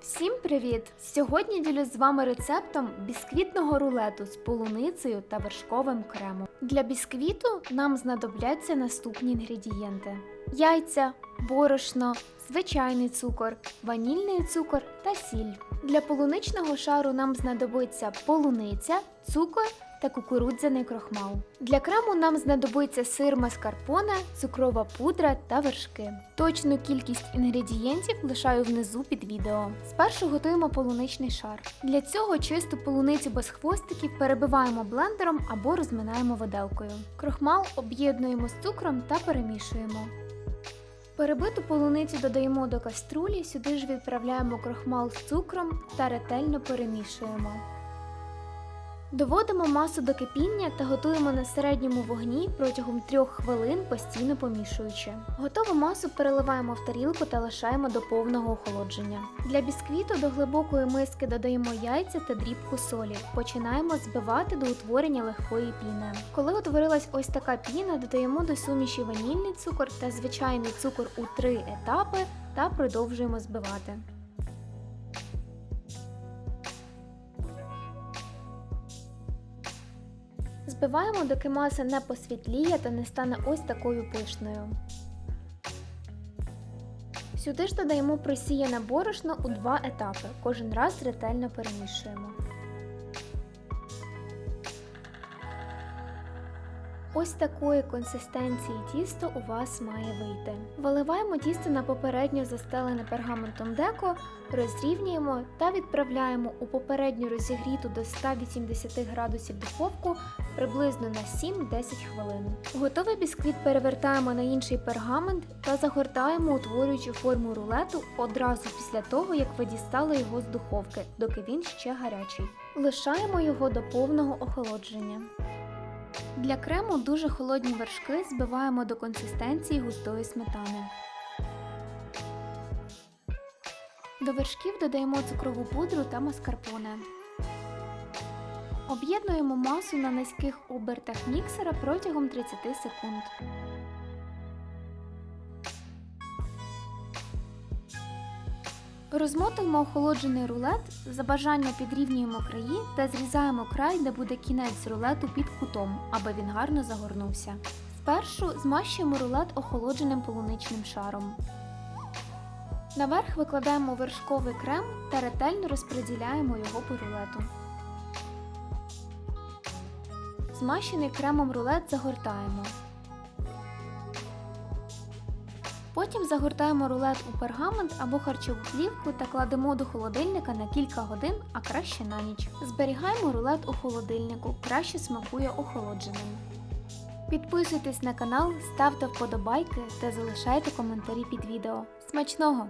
Всім привіт! Сьогодні ділюсь з вами рецептом бісквітного рулету з полуницею та вершковим кремом. Для бісквіту нам знадобляться наступні інгредієнти: яйця, борошно, звичайний цукор, ванільний цукор та сіль. Для полуничного шару нам знадобиться полуниця, цукор та кукурудзяний крохмал. Для крему нам знадобиться сир маскарпоне, цукрова пудра та вершки. Точну кількість інгредієнтів лишаю внизу під відео. Спершу готуємо полуничний шар. Для цього чисту полуницю без хвостиків перебиваємо блендером або розминаємо виделкою. Крохмал об'єднуємо з цукром та перемішуємо. Перебиту полуницю додаємо до каструлі, сюди ж відправляємо крохмал з цукром та ретельно перемішуємо. Доводимо масу до кипіння та готуємо на середньому вогні протягом 3 хвилин, постійно помішуючи. Готову масу переливаємо в тарілку та лишаємо до повного охолодження. Для бісквіту до глибокої миски додаємо яйця та дрібку солі. Починаємо збивати до утворення легкої піни. Коли утворилась ось така піна, додаємо до суміші ванільний цукор та звичайний цукор у три етапи та продовжуємо збивати. Збиваємо, доки маса не посвітліє та не стане ось такою пишною. Сюди ж додаємо просіяне борошно у два етапи. Кожен раз ретельно перемішуємо. Ось такої консистенції тісто у вас має вийти. Виливаємо тісто на попередньо застелене пергаментом деко, розрівнюємо та відправляємо у попередньо розігріту до 180 градусів духовку приблизно на 7-10 хвилин. Готовий бісквіт перевертаємо на інший пергамент та загортаємо, утворюючи форму рулету одразу після того, як ви дістали його з духовки, доки він ще гарячий. Лишаємо його до повного охолодження. Для крему дуже холодні вершки збиваємо до консистенції густої сметани. До вершків додаємо цукрову пудру та маскарпоне. Об'єднуємо масу на низьких обертах міксера протягом 30 секунд. Розмотуємо охолоджений рулет, за бажання підрівнюємо краї та зрізаємо край, де буде кінець рулету під кутом, аби він гарно загорнувся. Спершу змащуємо рулет охолодженим полуничним шаром. Наверх викладаємо вершковий крем та ретельно розподіляємо його по рулету. Змащений кремом рулет загортаємо. Потім загортаємо рулет у пергамент або харчову плівку та кладемо до холодильника на кілька годин, а краще на ніч. Зберігаємо рулет у холодильнику, краще смакує охолодженим. Підписуйтесь на канал, ставте вподобайки та залишайте коментарі під відео. Смачного!